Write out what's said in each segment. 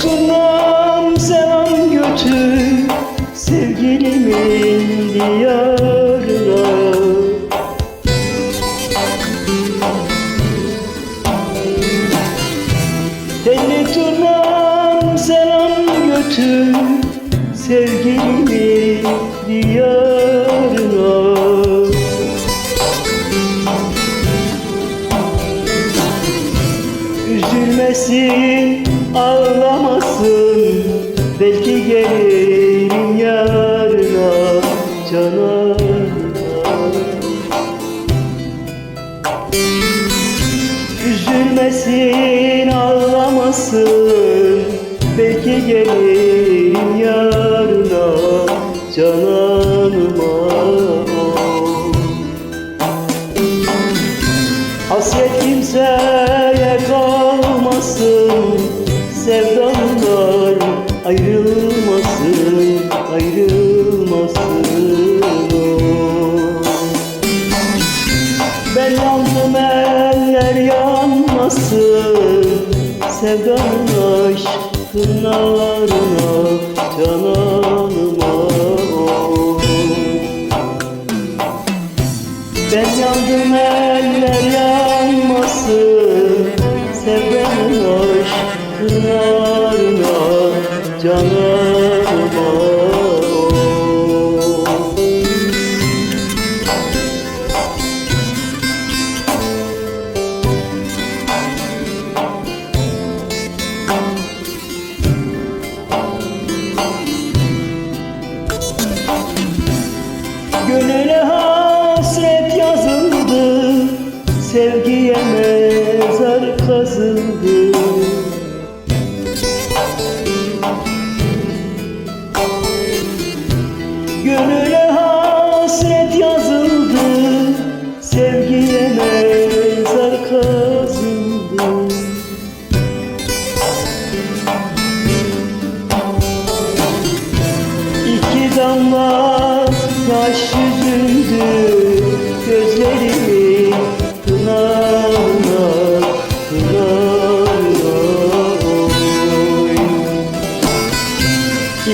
turnam selam götür Sevgilimin diyarına. Telli turnam selam götür Sevgilimin diyarına Üzülmesin, ağlamasın. Belki gelirim yarına canana Üzülmesin, ağlamasın. Belki gelirim yarına cananıma. Hasret kimseye kalmasın Sevdalılar ayrılmasın Ayrılmasın. Ben yandım eller yanmasın Sevdanın aşkın narına Cananıma Gönüle hasret yazıldı Sevgiye mezar kazıldı Gönüle hasret yazıldı. Sevgiye mezar kazıldı. İki damla yaş yüzündü.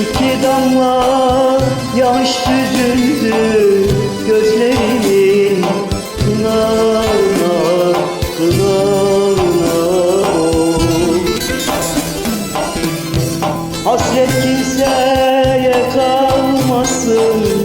İki damla yağış düzüldü gözlerimin kınağına, kınağına oh. Hasret kimseye kalmasın